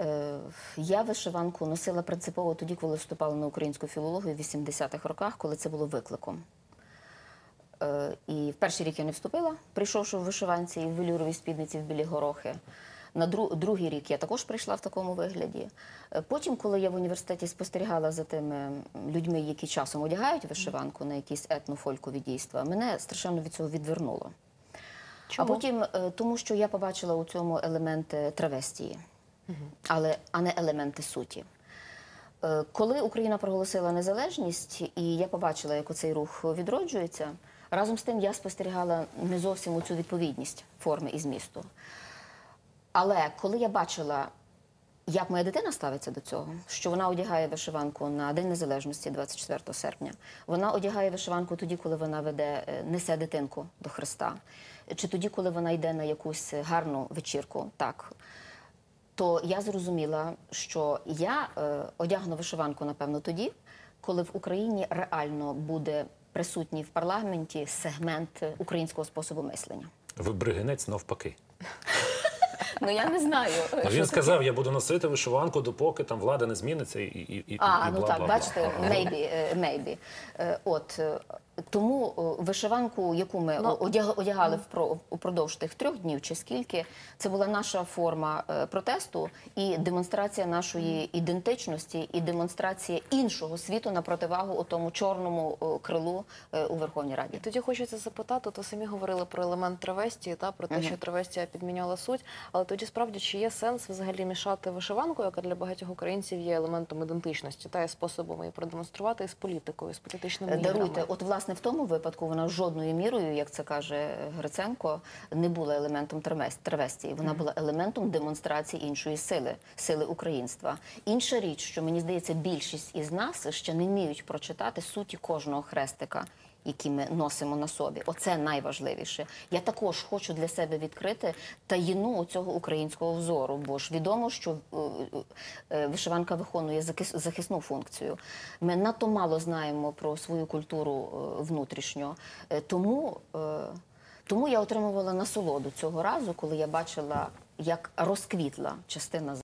Е, Я вишиванку носила принципово тоді, коли вступала на українську філологію в 80-х роках, коли це було викликом. Е, І в перший рік я не вступила, прийшовши в вишиванці і в велюровій спідниці в білі горохи. На дру- другий рік я також прийшла в такому вигляді. Е, Потім, коли я в університеті спостерігала за тими людьми, які часом одягають вишиванку на якісь етнофолькові дійства, мене страшенно від цього відвернуло. Чому? А потім, тому що я побачила у цьому елементи травестії, але а не елементи суті. Е, Коли Україна проголосила незалежність, і я побачила, як оцей рух відроджується, разом з тим я спостерігала не зовсім у цю відповідність форми і змісту. Але коли я бачила, як моя дитина ставиться до цього, що вона одягає вишиванку на День Незалежності 24 серпня, вона одягає вишиванку тоді, коли вона веде, е, несе дитинку до Христа, чи тоді, коли вона йде на якусь гарну вечірку, так. То я зрозуміла, що я е, одягну вишиванку, напевно, тоді, коли в Україні реально буде присутній в парламенті сегмент українського способу мислення. Ви бригинець навпаки. Ну я не знаю. Ну, він сказав, я буду носити вишиванку, допоки там влада не зміниться і, і, і, А, і ну бла, так, бла, бачите, бла. maybe, е, maybe. Е, От е, тому е, вишиванку, яку ми Ну, одяг- одягали впро- упродовж тих трьох днів чи скільки, це була наша форма е, протесту і демонстрація нашої ідентичності, і демонстрація іншого світу на противагу тому чорному е, крилу у Верховній І Раді. тоді хочеться запитати, то самі говорили про елемент травестії, та про те, що травестія підміняла суть. Але тоді справді чи є сенс взагалі мішати вишиванку, яка для багатьох українців є елементом ідентичності, та є способом її продемонструвати і з політикою, з політичними Даруйте, от власне в тому випадку вона жодною мірою, як це каже Гриценко, не була елементом травес- травестії. Вона була елементом демонстрації іншої сили, сили українства. Інша річ, що мені здається, більшість із нас ще не вміють прочитати суті кожного хрестика. Які ми носимо на собі, оце найважливіше. Я також хочу для себе відкрити таїну цього українського взору, бо ж відомо, що е, е, вишиванка виконує захис- захисну функцію. Ми надто мало знаємо про свою культуру е, внутрішньо. Е, Тому, е, тому я отримувала насолоду цього разу, коли я бачила, як розквітла частина